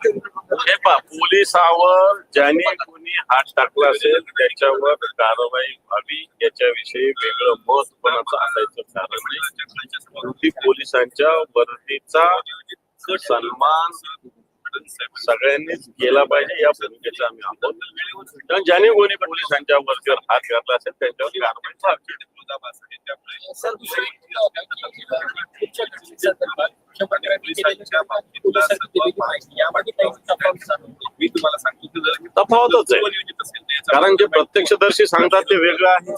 ఎక్కడ हे पा पोलिसावर ज्याने कोणी हात टाकला असेल त्याच्यावर कारवाई व्हावी याच्याविषयी वेगळं मत कोणाचं असायचं कारण नाही. पोलिसांच्या वर्दीचा सन्मान सगळ्यांनीच केला पाहिजे या भूमिकेचा आम्ही आहोत. कारण ज्याने कोणी पोलिसांच्या वरतीवर हात घातला असेल त्यांच्यावर कारवाई. मी तुम्हाला तफावतच आहे. कारण जे प्रत्यक्षदर्शी सांगतात ते वेगळं आहे.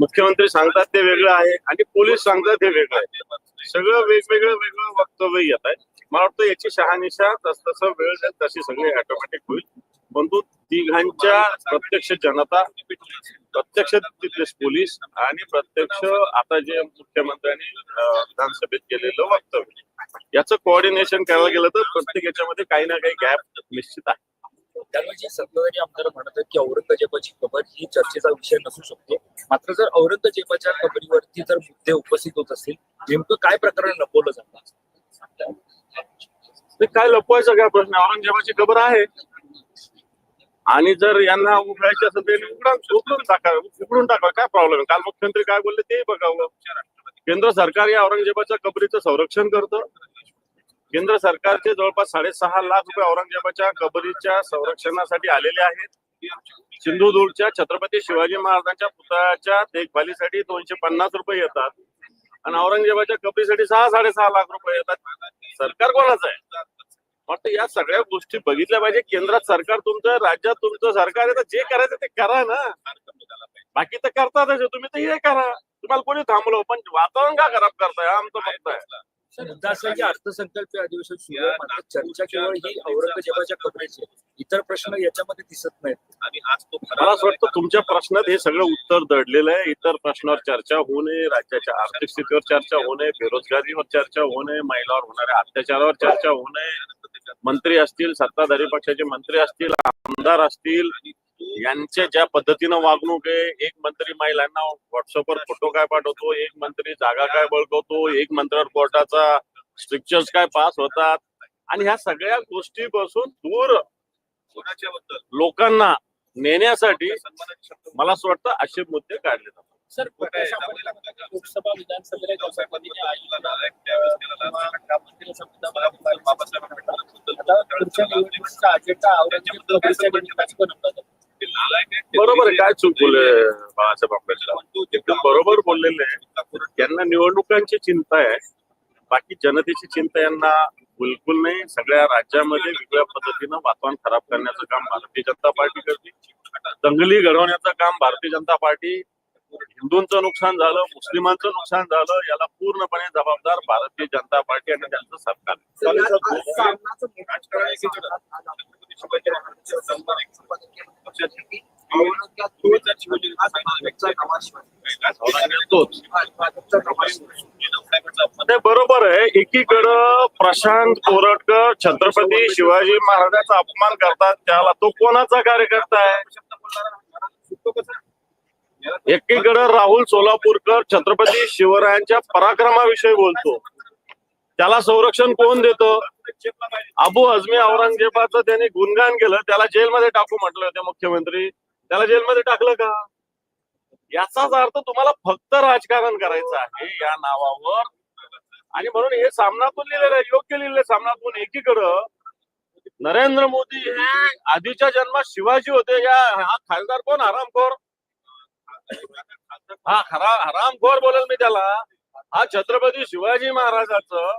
मुख्यमंत्री सांगतात ते वेगळं आहे आणि पोलीस सांगतात ते वेगळं आहे. सगळं वेगवेगळं वेगळं वक्तव्य येत आहे. मला वाटतं याची शहानिशा तस तसं वेळ जाईल तशी सगळी ऑटोमॅटिक होईल. परंतु तिघांच्या प्रत्यक्ष जनता प्रत्यक्ष तिथले पोलीस आणि प्रत्यक्ष आता जे मुख्यमंत्र्यांनी विधानसभेत केलेलं वक्तव्य याचं कोऑर्डिनेशन करायला गेलं तर प्रत्येक याच्यामध्ये काही ना काही गॅप निश्चित आहे. त्यामुळे जे सत्ताधारी आमदार म्हणत आहेत की औरंगजेबाची कबर ही चर्चेचा विषय नसू शकतो. मात्र जर औरंगजेबाच्या कबरीवरती जर मुद्दे उपस्थित होत असतील नेमकं काय प्रकरण लपवलं जातं? ते काय लपवायचं काय प्रश्न? औरंगजेबाची खबर आहे. आणि जर यांना उघडायचे असेल तर उघडून उघडून टाका. उघडून टाका. काय प्रॉब्लेम काल मुख्यमंत्री काय बोलले ते बघावं केंद्र सरकार या औरंगजेबाच्या कबरीचं संरक्षण करतं. केंद्र सरकारचे जवळपास साडेसहा लाख रुपये औरंगजेबाच्या कबरीच्या संरक्षणासाठी आलेले आहेत. सिंधुदुर्गच्या छत्रपती शिवाजी महाराजांच्या पुतळ्याच्या देखभालीसाठी दोनशे पन्नास रुपये येतात. आणि औरंगजेबाच्या कपीसाठी सहा साडेसहा लाख रुपये येतात. सरकार कोणाचं आहे? वाटतं या सगळ्या गोष्टी बघितल्या पाहिजे. केंद्रात सरकार तुमचं राज्यात तुमचं सरकार आहे तर जे करायचं ते करा ना. बाकी तर करतातच. तुम्ही तर हे करा. तुम्हाला कोणी थांबलो पण वातावरण का खराब करताय? आमचं मत आहे. मुद्दा असा आहे की अर्थसंकल्पीय अधिवेशन सुरू आहे मात्र चर्चा केवळ ही औरंगजेबाच्या कबरीची. इतर प्रश्न याच्यामध्ये दिसत नाहीत. आणि आज तो मला असं वाटतं तुमच्या प्रश्नात हे सगळं उत्तर दडलेलं आहे. इतर प्रश्नावर चर्चा होऊ नये राज्याच्या आर्थिक स्थितीवर चर्चा होऊ नये बेरोजगारीवर चर्चा होऊ नये महिलावर होणाऱ्या अत्याचारावर चर्चा होऊ नये. मंत्री असतील सत्ताधारी पक्षाचे मंत्री असतील आमदार असतील यांच्या ज्या पद्धतीनं वागणूक आहे एक मंत्री महिलांना व्हॉट्सअपवर फोटो काय पाठवतो एक मंत्री जागा काय बळकवतो एक मंत्र्यावर कोर्टाचा स्ट्रिक्चर्स काय पास होतात. आणि ह्या सगळ्या गोष्टीपासून दूर कोणाच्या बद्दल लोकांना नेण्यासाठी मला असं वाटतं असे मुद्दे काढले जातात. सर लोकसभा विधानसभेला बरोबर आहे काय चूक बोलले बाळासाहेब आंबेडकर? बरोबर बोललेले यांना निवडणुकांची चिंता आहे. बाकी जनतेची चिंता यांना बिलकुल नाही. सगळ्या राज्यामध्ये वेगळ्या पद्धतीनं वातावरण खराब करण्याचं काम भारतीय जनता पार्टी करते. दंगली घडवण्याचं काम भारतीय जनता पार्टी हिंदूंचं नुकसान झालं मुस्लिमांचं नुकसान झालं याला पूर्णपणे जबाबदार भारतीय जनता पार्टी आणि त्यांचं सरकार बरोबर आहे. एकीकडं प्रशांत कोरटकर छत्रपती शिवाजी महाराजांचा अपमान करतात. त्याला तो कोणाचा कार्यकर्ता आहे? एकीकडं राहुल सोलापूरकर छत्रपती शिवरायांच्या पराक्रमाविषयी बोलतो. त्याला संरक्षण कोण देतं? अबू अजमी औरंगजेबाचं त्यांनी गुणगान केलं त्याला जेलमध्ये टाकू म्हटलं होते मुख्यमंत्री. त्याला जेलमध्ये टाकलं का? याचाच अर्थ तुम्हाला फक्त राजकारण करायचं आहे या नावावर. आणि म्हणून हे सामनातून लिहिलेलं आहे योग्य लिहिलेलं सामनातून एकीकडं. नरेंद्र मोदी हे आधीच्या जन्मात शिवाजी होते. या हा खासदार कोण? हरामखोर हा हरा हरामखोर बोलेल मी त्याला. हा छत्रपती शिवाजी महाराजाचं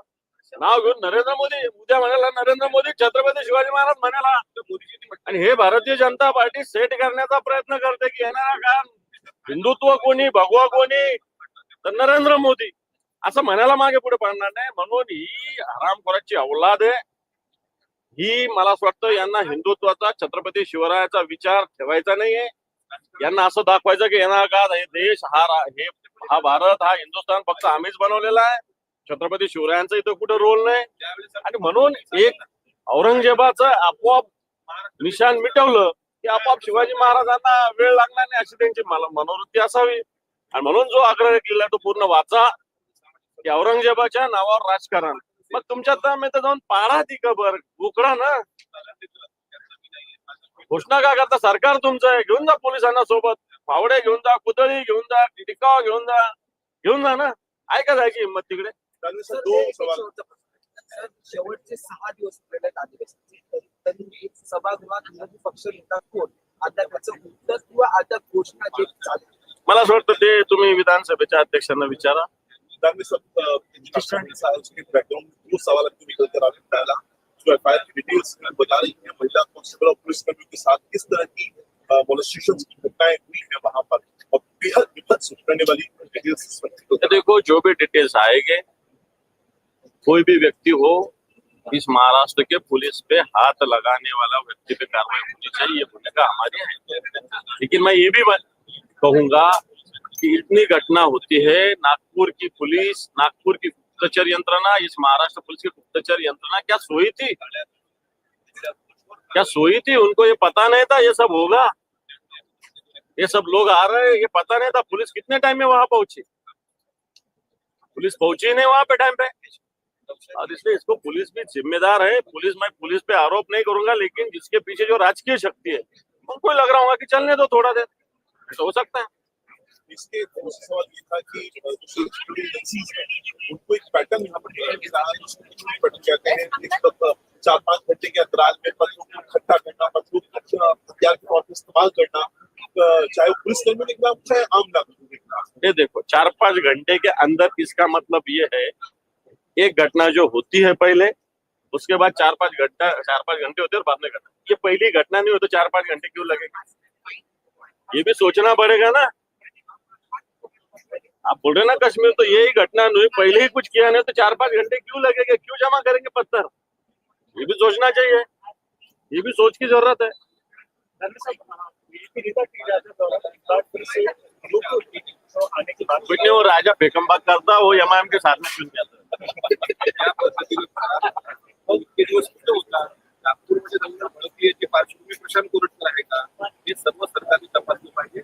नाव घेऊन नरेंद्र मोदी उद्या म्हणाला नरेंद्र मोदी छत्रपती शिवाजी महाराज म्हणाला. आणि हे भारतीय जनता पार्टी सेट करण्याचा प्रयत्न करते की येणारा का हिंदुत्व कोणी भगवा कोणी तर नरेंद्र मोदी. असं म्हणायला मागे पुढे पडणार नाही. म्हणून ही हरामखोराची औलाद आहे. ही मला असं वाटतं यांना हिंदुत्वाचा छत्रपती शिवरायाचा विचार ठेवायचा नाहीये. यांना असं दाखवायचं की येणार का हे देश हा रा- हे हा भारत हा हिंदुस्थान फक्त आम्हीच बनवलेला आहे. छत्रपती शिवरायांचा इथं कुठं रोल नाही. आणि म्हणून एक औरंगजेबाचं आपोआप निशाण मिटवलं की आपोआप शिवाजी महाराजांना वेळ लागला नाही अशी त्यांची मला मनोवृत्ती असावी. आणि म्हणून जो आग्रह केला तो पूर्ण वाचा. की औरंगजेबाच्या नावावर राजकारण. मग तुमच्या तर जाऊन पाडा ती कबर. उकडा ना. घोषणा का करता सरकार तुमचं आहे. घेऊन जा पोलिसांना सोबत. फावडे घेऊन जा कुदळी घेऊन जा टिकाव घेऊन जा. घेऊन जा ना. ऐका जायची हिंमत तिकडे. सर, दोन सवाल शेवटचा प्रश्न. सर, शेवटचे सहा दिवस सभागृहात पक्ष नेता कोण? आता त्याचं उत्तर किंवा आता घोषणा जे मला असं वाटतं ते तुम्ही विधानसभेच्या अध्यक्षांना विचारा. त्यांनी बैकग्राउंड वो सवाल आपको निकल कर आगे जो एफ़ आई आर की डिटेल्स बता रही है महिला कांस्टेबल और पुलिस कर्मियों के साथ किस तरह की मोलिस्टेशन की घटनाएँ हुई है वहाँ पर और बेहद विपद करने वाली डिटेल्स इस व्यक्ति को देखो जो भी डिटेल्स आएँगे कोई भी व्यक्ति हो, इस महाराष्ट्र के पुलिस पे हाथ लगाने वाला व्यक्ति पे कार्रवाई होनी चाहिए, ये भूमिका हमारी है। लेकिन मैं ये भी कहूँगा कि इतनी घटना होती है, नागपुर की पुलिस, नागपुर की गुप्तचर यंत्रणा, इस महाराष्ट्र पुलिस की गुप्तचर यंत्रणा क्या सोई थी? क्या सोई थी? उनको ये पता नहीं था ये सब होगा। ये सब लोग आ रहे हैं, ये पता नहीं था पुलिस कितने टाइम में वहाँ पहुँची। पुलिस पहुँची नहीं वहाँ पे टाइम पे। और इसलिए इसको पुलिस भी जिम्मेदार है। पुलिस मैं पुलिस पे आरोप नहीं करूँगा लेकिन जिसके पीछे जो राजकीय शक्ति है उनको लग रहा होगा कि चलने दो थोड़ा देर। तो हो सकता है। इसके सवाल ये था कि उनको एक पैटर्न यहाँ पर कहते हैं चार पाँच घंटे के अंतराल में पत्रों को इकट्ठा करना पत्रों को हथियार के तौर पर इस्तेमाल करना चाहे वो पुलिस कर्मियों के खिलाफ चाहे आम नागरिकों के खिलाफ ये देखो चार पाँच घंटे के अंदर इसका मतलब ये है एक घटना जो होती है पहले उसके बाद चार पाँच घंटा चार पाँच घंटे होते हैं और बाद में घटना। ये पहली घटना नहीं हो तो चार पाँच घंटे क्यों लगेगा? ये भी सोचना पड़ेगा ना। आप बोल रहे ना कश्मीर तो यही घटना नहीं पहले ही कुछ किया नहीं तो चार पाँच घंटे क्यों लगेगा? क्यों जमा करेंगे पत्थर? ये भी सोचना चाहिए। ये भी सोच की ज़रूरत है। नहीं वो राजा बेकमबाग करता वो एम के साथ में क्यों नहीं आता पार्श्वभूमी प्रशांत कोरटकर आहे का हे सर्व सरकारने तपासलं पाहिजे